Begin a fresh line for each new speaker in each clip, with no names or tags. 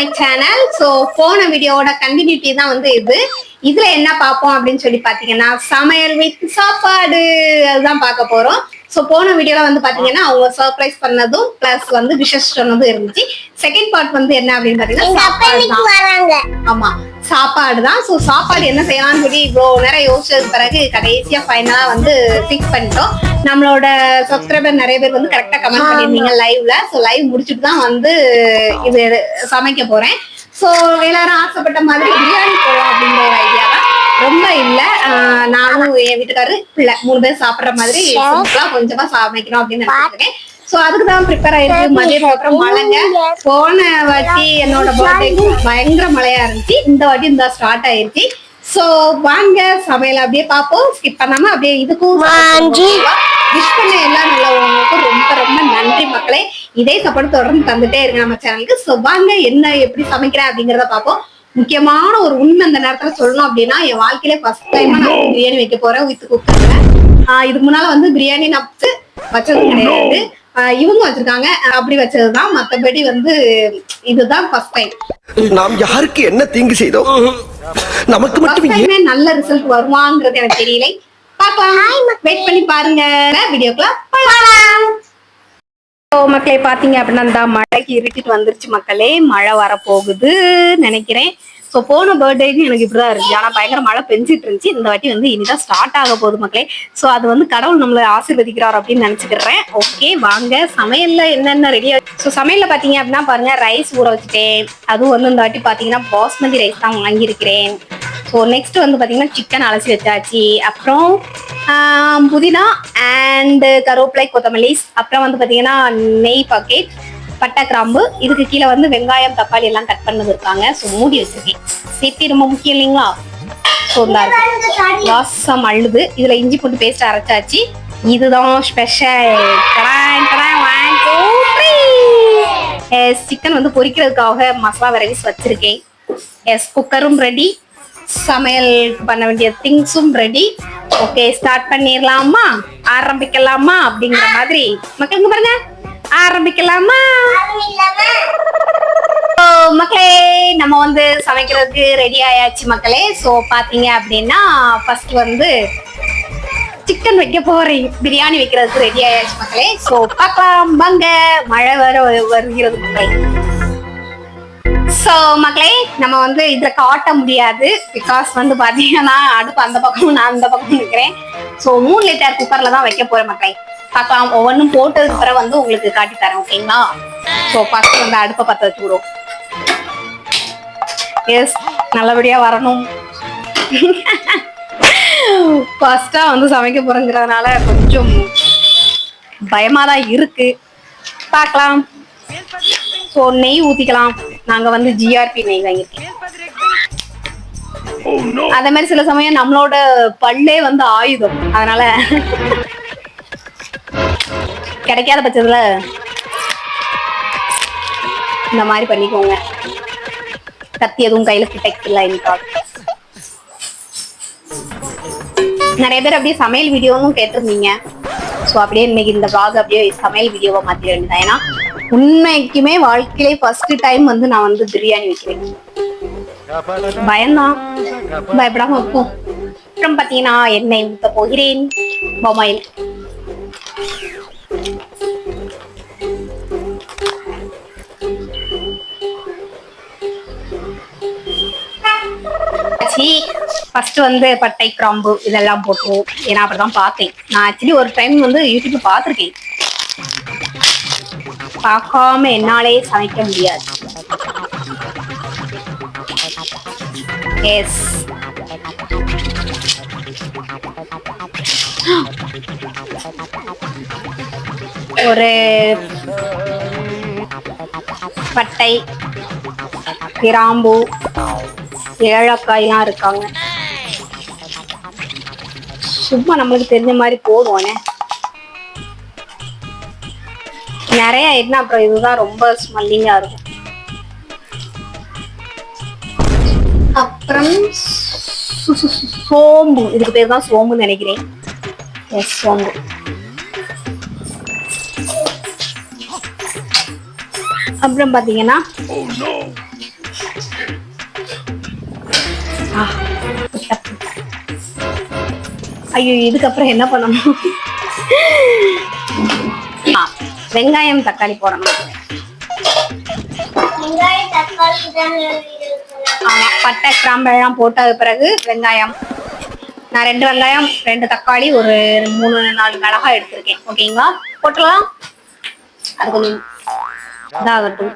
My channel so போன வீடியோவோட continuity தான் வந்து இது. இதுல என்ன பார்ப்போம் அப்படின்னு சொல்லி பாத்தீங்கன்னா சமையல் வித் சாப்பாடு. அதுதான் பார்க்க போறோம். ஸோ போன வீடியோல வந்து பாத்தீங்கன்னா அவங்க சர்ப்ரைஸ் பண்ணதும் பிளஸ் வந்து விஷஸ் சொன்னதும் இருந்துச்சு. செகண்ட் பார்ட் வந்து என்ன அப்படின்னு பாத்தீங்கன்னா ஆமா சாப்பாடு தான். ஸோ சாப்பாடு என்ன செய்யலாம்னு சொல்லி இவ்வளோ நேரம் யோசிச்சதுக்கு பிறகு கடைசியா ஃபைனலா வந்து ஃபிக்ஸ் பண்ணிட்டோம். நம்மளோட சப்ஸ்கிரைபர் நிறைய பேர் வந்து கரெக்டா கமெண்ட் பண்ணியிருந்தீங்க லைவ்ல ஸோ லைவ் முடிச்சுட்டு தான் வந்து இது சமைக்க போறேன். ஸோ எல்லாரும் ஆசைப்பட்ட மாதிரி பிரியாணி போடலாம் அப்படிங்கிற ஒரு ஐடியா தான். ரொம்ப இல்ல. நானும் என் வீட்டுக்காரரு பிள்ளை மூணு பேர் சாப்பிடுற மாதிரி சிம்பிளா கொஞ்சமா சமைக்கணும் அப்படின்னு நினைச்சிருக்கேன். சோ அதுக்கு தான் ப்ரிப்பேர் ஆயிருக்கு. மதியத்துக்கு அப்புறம் மழைங்க. போன வாட்டி என்னோட பர்த்டேக்கு பயங்கர மழையா இருந்துச்சு. இந்த வாட்டி இந்த ஸ்டார்ட் ஆயிருச்சு சோ வாங்க சமையல் அப்படியே பார்ப்போம். ஸ்கிப் பண்ணாம அப்படியே இதுக்கும். விஷ் பண்ண எல்லா நல்லவங்களுக்கும் ரொம்ப ரொம்ப நன்றி மக்களே. இதே சப்போர்ட் தொடர்ந்து தந்துட்டே இருங்க நம்ம சேனலுக்கு சோ வாங்க என்ன எப்படி சமைக்கிறேன் அப்படிங்கறத பார்ப்போம். முக்கியமான ஒரு உண்மை இந்த நேரத்துல சொல்லணும் அப்படின்னா என் வாழ்க்கையில ஃபர்ஸ்ட் டைம் நான் பிரியாணி வைக்க போறேன் வித் குக்கர்ல இதுக்கு முன்னால வந்து பிரியாணி நப்ஸ் வச்சது கிடையாது. ஆஹ் இவங்க வச்சிருக்காங்க. அப்படி வச்சதுதான் மத்தபடி வந்து இதுதான் ஃபர்ஸ்ட் டைம்
நாம் யாருக்கு என்ன தீங்கு செய்தோம்? நமக்கு மட்டும்
நல்ல ரிசல்ட் வருமாங்கிறது எனக்கு தெரியல. பார்க்கலாம் வெயிட் பண்ணி பாருங்க. வீடியோக்குள்ள மக்களே பார்த்தீங்க அப்படின்னா இந்த மழைக்கு இருட்டிட்டு வந்துருச்சு மக்களே. மழை வரப்போகுது நினைக்கிறேன். ஸோ போன பர்த்டேக்கு எனக்கு இப்படிதான் இருந்துச்சு. ஆனால் பயங்கர மழை பெஞ்சிட்டு இருந்துச்சு. இந்த வாட்டி வந்து இனிதான் ஸ்டார்ட் ஆக போகுது மக்களே. ஸோ அது வந்து கடவுள் நம்மளை ஆசீர்வதிக்கிறார் அப்படின்னு நினச்சிக்கிறேன். ஓகே வாங்க. சமையலில் என்னென்ன ரெடி ஸோ சமையலில் பார்த்தீங்க அப்படின்னா பாருங்க ரைஸ் ஊற வச்சுட்டேன். அதுவும் வந்து இந்த வாட்டி பார்த்தீங்கன்னா பாஸ்மதி ரைஸ் தான் வாங்கியிருக்கிறேன். ஸோ நெக்ஸ்ட் வந்து பார்த்தீங்கன்னா சிக்கன் அலசி வச்சாச்சு. அப்புறம் புதினா அண்ட் கருவேப்பிலை கொத்தமல்லி அப்புறம் வந்து பார்த்தீங்கன்னா நெய் பாக்கெட் பட்டை கிராம்பு. இதுக்கு கீழே வந்து வெங்காயம் தக்காளி எல்லாம் கட் பண்ணது இருக்காங்க. ஸோ மூடி வச்சிருக்கேன். சேஃப்டி ரொம்ப முக்கியம் இல்லைங்களா? ஸோ இந்த வாசம் அழுது. இதுல இஞ்சி பூண்டு பேஸ்ட் அரைச்சாச்சு. இதுதான் ஸ்பெஷல் சிக்கன் வந்து பொரிக்கிறதுக்காக மசாலா வெரைட்டிஸ் வச்சிருக்கேன். எஸ் குக்கரும் ரெடி சமையல் பண்ண வேண்டிய திங்ஸும் ரெடி ஓகே ஸ்டார்ட் பண்ணிடலாமா ஆரம்பிக்கலாமா? அப்படிங்கிற மாதிரி. மக்களுங்க பாருங்க. ஆரம்பிக்கலாமா? மக்களே நம்ம வந்து சமைக்கிறதுக்கு ரெடி ஆயாச்சு மக்களே. ஸோ பார்த்தீங்க அப்படின்னா ஃபர்ஸ்ட் வந்து சிக்கன் வைக்க போறேன். பிரியாணி வைக்கிறதுக்கு ரெடி ஆயாச்சு மக்களே. ஸோ பார்க்கலாம். வாங்க. மழை வர வருகிறது மக்களே. ஸோ மக்களே நம்ம வந்து இதில் காட்ட முடியாது. பிகாஸ் வந்து பார்த்தீங்கன்னா அடுப்பு அந்த பக்கம் நான் அந்த பக்கம் இருக்கிறேன் ஸோ மூணு லிட்டர் குக்கரில் தான் வைக்க போகிறேன் மக்களே. பார்க்கலாம் ஒவ்வொன்றும் போட்டதுக்கு பிறகு வந்து உங்களுக்கு காட்டி தரேன் ஓகேங்களா ஸோ ஃபர்ஸ்ட் வந்து அடுப்பை பற்ற வச்சு எஸ் நல்லபடியாக வரணும். ஃபஸ்ட்டாக வந்து சமைக்க போகிறேங்கிறதுனால கொஞ்சம் பயமாக தான் இருக்குது பார்க்கலாம். ஸோ நெய் ஊற்றிக்கலாம் நாங்க வந்து ஜிஆர்பி நெய் வாங்கியிருக்கேன் அதே மாதிரி சில சமயம் நம்மளோட பல்லே வந்து ஆயுதம். அதனால கிடைக்காத பட்சத்துல இந்த மாதிரி பண்ணிக்கோங்க. கத்தி எதுவும் கையில கிடைக்கல நிறைய பேர் அப்படியே சமையல் வீடியோவும் கேட்டிருந்தீங்க. ஸோ அப்படியே இன்னைக்கு இந்த vlog அப்படியே சமையல் வீடியோவா மாத்திர வேண்டியதான் ஏன்னா உண்மைக்குமே வாழ்க்கையிலே ஃபர்ஸ்ட் டைம் வந்து நான் வந்து பிரியாணி வைக்கிறேன். பயம்தான். பயப்படாம வைப்போம் அப்புறம் பாத்தீங்கன்னா எண்ணெய் ஊத்த போகிறேன். பொம்மையில் ஃபர்ஸ்ட் வந்து பட்டை கிராம்பு இதெல்லாம் போட்டுருவோம் ஏன்னா அப்படிதான் பார்த்தேன். நான் ஆக்சுவலி ஒரு டைம் வந்து யூடியூப்ல பார்த்துருக்கேன். பார்க்காம என்னாலே சமைக்க முடியாது. எஸ் ஒரு பட்டை கிராம்பு ஏலக்காய்லாம் இருக்காங்க. சும்மா நம்மளுக்கு தெரிஞ்ச மாதிரி போடுவோனே நிறைய என்ன அப்புறம் இதுதான் ரொம்ப ஸ்மெல்லிங்கா இருக்கும். அப்புறம் சோம்பு. இதுக்கு பேர் தான் சோம்புன்னு நினைக்கிறேன். எஸ் சோம்பு. அப்புறம் பாத்தீங்கன்னா ஐயோ இதுக்கப்புறம் என்ன பண்ணணும்? வெங்காயம் தக்காளி போடணும். பட்டை கிராம்பு எல்லாம் போட்ட பிறகு வெங்காயம். நான் ரெண்டு வெங்காயம் ரெண்டு தக்காளி ஒரு மூணு நாலு மிளகாய் எடுத்திருக்கேன். ஓகேங்களா? போட்டுடலாம் அது கொஞ்சம் இதாகட்டும்.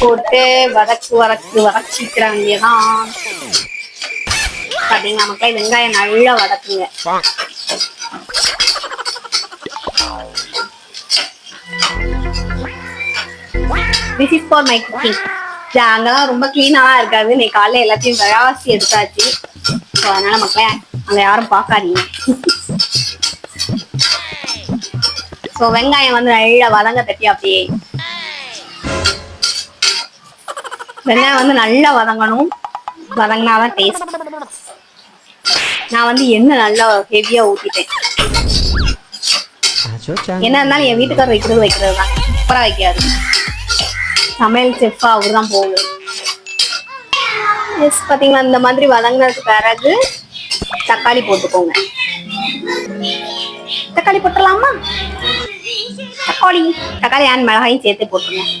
போட்டு வதக்கு வதக்கு வதக்கிக்கிறாங்க தான் பாத்தீங்கன்னா மக்களே வெங்காயம் நல்லா வதக்குங்க. This is for my cooking அங்கெல்லாம் ரொம்ப க்ளீனாக இருக்காது. நீ காலைல எல்லாத்தையும் விளாசி எடுத்தாச்சு. ஸோ அதனால மக்களே அங்க யாரும் பார்க்காதீங்க. ஸோ வெங்காயம் வந்து நல்லா வதங்க தட்டி அப்படியே வெங்காயம் வந்து நல்லா வதங்கணும். வதங்கினாதான் டேஸ்ட் நான் வந்து எண்ணெய் நல்லா ஹெவியா ஊத்திட்டேன். என்ன இருந்தாலும் என் வீட்டுக்காரர் வைக்கிறது வைக்கிறது தான். சூப்பரா வைக்காது சமையல் செஃப்பா அவர் தான் போகுது எஸ் பாத்தீங்களா இந்த மாதிரி வதங்கினதுக்கு பிறகு தக்காளி போட்டுக்கோங்க. தக்காளி போட்டுடலாமா தக்காளி. தக்காளி அண்ட் மிளகாயும் சேர்த்து போட்டுருங்க.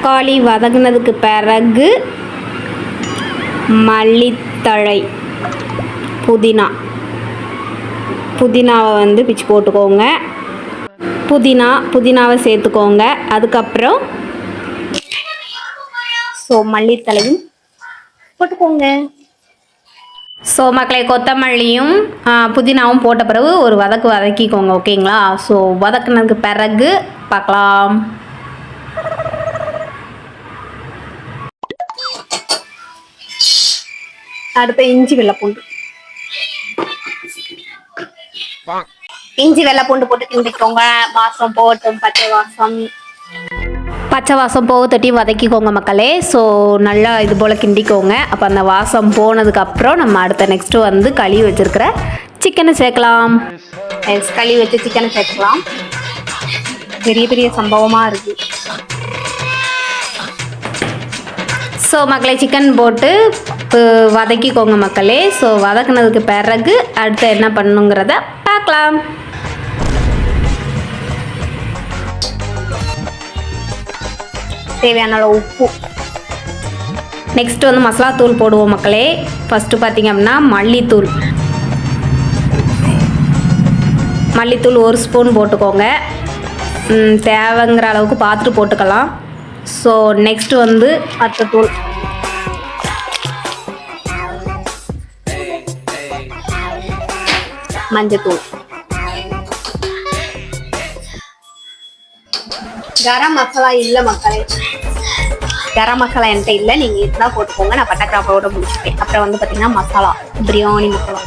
தக்காளி வதங்கினதுக்கு பிறகு மல்லித்தழை புதினா. புதினாவை வந்து பிச்சு போட்டுக்கோங்க. புதினா புதினாவை சேர்த்துக்கோங்க. அதுக்கப்புறம் ஸோ மல்லித்தழையும் போட்டுக்கோங்க. ஸோ மக்களை கொத்தமல்லியும் புதினாவும் போட்ட பிறகு ஒரு வதக்கு வதக்கிக்கோங்க ஓகேங்களா? ஸோ வதக்குனதுக்கு பிறகு பார்க்கலாம். அடுத்து இஞ்சி வெள்ளைப்பூண்டு இஞ்சி வெள்ளைப்பூண்டு போட்டு கிண்டிக்கோங்க வாசம் போகட்டும் பச்சை வாசம் பச்சை வாசம் போக தட்டி வதக்கிக்கோங்க மக்களே ஸோ நல்லா இது போல் கிண்டிக்கோங்க அப்போ அந்த வாசம் போனதுக்கப்புறம் நம்ம அடுத்த நெக்ஸ்ட்டு வந்து கழுவி வச்சுருக்கிற சிக்கனை சேர்க்கலாம் களி கழுவி வச்சு சிக்கனை சேர்க்கலாம் பெரிய பெரிய சம்பவமாக இருக்குது ஸோ மக்களே சிக்கன் போட்டு வதக்கிக்கோங்க மக்களே. ஸோ வதக்குனதுக்கு பிறகு அடுத்து என்ன பண்ணுங்கிறத பார்க்கலாம். தேவையான அளவு உப்பு. நெக்ஸ்ட் வந்து மசாலா தூள் போடுவோம் மக்களே. ஃபஸ்ட்டு பார்த்தீங்க அப்படின்னா மல்லித்தூள். மல்லித்தூள் ஒரு ஸ்பூன் போட்டுக்கோங்க. தேவைங்கிற அளவுக்கு பார்த்துட்டு போட்டுக்கலாம். ஸோ நெக்ஸ்ட் வந்து அத்தத்தூள் மஞ்சத்தூள். கரம் மசாலா இல்லை மக்களே. கரம் மசாலா என்கிட்ட இல்லை. நீங்கள் இதுதான் போட்டுக்கோங்க. நான் பட்டை கிராப்போட முடிச்சுட்டேன் அப்புறம் வந்து பார்த்தீங்கன்னா மசாலா. பிரியாணி மசாலா.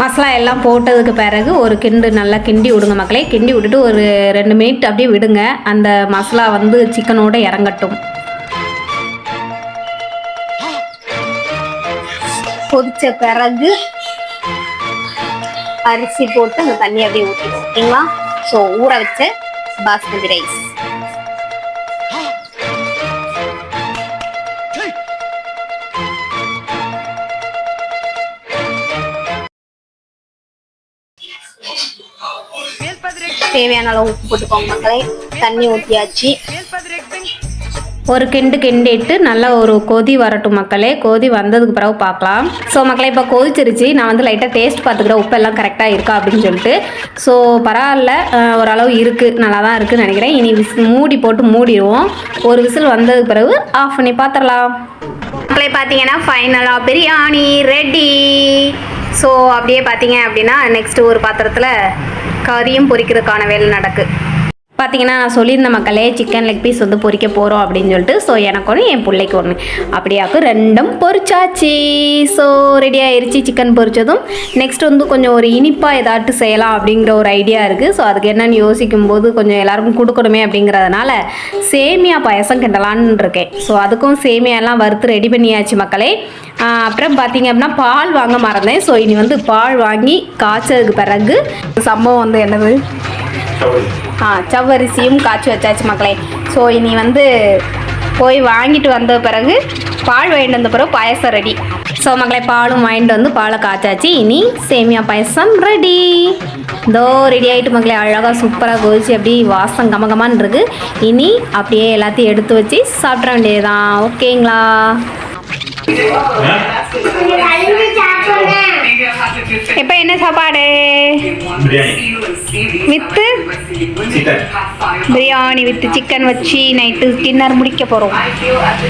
மசாலா எல்லாம் போட்டதுக்கு பிறகு ஒரு கிண்டு நல்லா கிண்டி விடுங்க மக்களே. கிண்டி விட்டுட்டு ஒரு ரெண்டு மினிட் அப்படியே விடுங்க. அந்த மசாலா வந்து சிக்கனோட இறங்கட்டும். கொதித்த பிறகு அரிசி போட்டு அந்த தண்ணி அப்படியே ஊற்றிடும் ஓகேங்களா? ஸோ ஊற வச்ச பாஸ்மதி ரைஸ் தேவையான அளவு உப்பு போட்டுக்கோங்க மக்களே. தண்ணி ஊற்றியாச்சு ஒரு கிண்டு கிண்டிட்டு நல்லா ஒரு கொதி வரட்டும் மக்களே. கொதி வந்ததுக்கு பிறகு பார்க்கலாம். ஸோ மக்களே இப்போ கொதிச்சிருச்சு. நான் வந்து லைட்டாக டேஸ்ட் பார்த்துக்கிறேன். உப்பு எல்லாம் கரெக்டாக இருக்கா அப்படின்னு சொல்லிட்டு. ஸோ பரவாயில்ல. ஓரளவு இருக்குது நல்லா தான் இருக்குதுன்னு நினைக்கிறேன். இனி விஸ் மூடி போட்டு மூடிடுவோம். ஒரு விசில் வந்ததுக்கு பிறகு ஆஃப் பண்ணி பார்த்துடலாம். மக்களே பார்த்தீங்கன்னா ஃபைனலாக பிரியாணி ரெடி ஸோ அப்படியே பார்த்தீங்க அப்படின்னா நெக்ஸ்ட் ஒரு பாத்திரத்தில் கறியும் பொரிக்கிறதுக்கான வேலை நடக்கு.
பார்த்தீங்கன்னா நான் சொல்லியிருந்த மக்களே சிக்கன் லெக் பீஸ் வந்து பொறிக்க போகிறோம் அப்படின்னு சொல்லிட்டு ஸோ எனக்கு ஒன்று என் பிள்ளைக்கு ஒன்று அப்படியாக்கு ரெண்டும் பொறிச்சாச்சு. ஸோ ரெடி ஆயிருச்சு சிக்கன் பொறிச்சதும். நெக்ஸ்ட் வந்து கொஞ்சம் ஒரு இனிப்பாக ஏதாட்டு செய்யலாம் அப்படிங்கிற ஒரு ஐடியா இருக்குது ஸோ அதுக்கு என்னென்னு யோசிக்கும் போது கொஞ்சம் எல்லாருக்கும் கொடுக்கணுமே அப்படிங்கிறதுனால சேமியா பாயசம் கிண்டலான்னு இருக்கேன். ஸோ அதுக்கும் சேமியாலாம் வறுத்து ரெடி பண்ணியாச்சு மக்களே. அப்புறம் பார்த்தீங்க அப்படின்னா பால் வாங்க மறந்தேன். ஸோ இனி வந்து பால் வாங்கி காய்ச்சதுக்கு பிறகு சம்பவம் வந்து என்னது? ஆ சவ்வரிசியும் காய்ச்சி வச்சாச்சு மக்களே. ஸோ இனி வந்து போய் வாங்கிட்டு வந்த பிறகு பால் வாங்கிட்டு வந்த பிறகு பாயசம் ரெடி ஸோ மக்களே பாலும் வாங்கிட்டு வந்து பாலை காய்ச்சாச்சு. இனி சேமியா பாயசம் ரெடி இதோ ரெடி ஆகிட்டு மக்களே அழகாக சூப்பராக கொதிச்சு அப்படி வாசம் கமகமான்னு இருக்கு. இனி அப்படியே எல்லாத்தையும் எடுத்து வச்சு சாப்பிட வேண்டியதுதான். ஓகேங்களா? இப்போ என்ன சாப்பாடு?
Biryani.
With? Biryani with chicken வச்சு நைட்டு டின்னர் முடிக்க போகிறோம்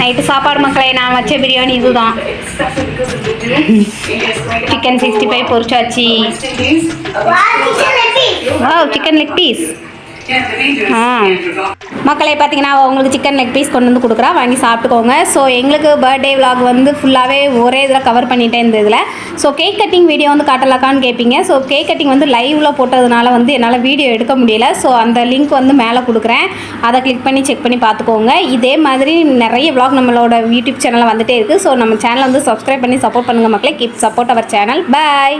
நைட்டு சாப்பாடு மக்களே நான் வச்ச பிரியாணி இதுதான். சிக்கன் சிக்ஸ்டி ஃபைவ் பொரிச்சாச்சு. சிக்கன் லெக் பீஸ் மக்களே பார்த்தீங்கன்னா உங்களுக்கு சிக்கன் லெக் பீஸ் கொண்டு வந்து கொடுக்குறா. வாங்கி சாப்பிட்டுக்கோங்க. ஸோ எங்களுக்கு பர்த்டே விலாக் வந்து ஃபுல்லாகவே ஒரே இதில் கவர் பண்ணிட்டேன் இந்த இதில். ஸோ கேக் கட்டிங் வீடியோ வந்து காட்டலாக்கான்னு கேட்பீங்க ஸோ கேக் கட்டிங் வந்து லைவில் போட்டதுனால வந்து என்னால் வீடியோ எடுக்க முடியல. ஸோ அந்த லிங்க் வந்து மேலே கொடுக்குறேன். அதை கிளிக் பண்ணி செக் பண்ணி பார்த்துக்கோங்க. இதே மாதிரி நிறைய விலாக் நம்மளோட யூடியூப் சேனலில் வந்துகிட்டே இருக்குது ஸோ நம்ம சேனலை வந்து சப்ஸ்கிரைப் பண்ணி சப்போர்ட் பண்ணுங்கள் மக்களே. கீப் சப்போர்ட் அவர் சேனல் பாய்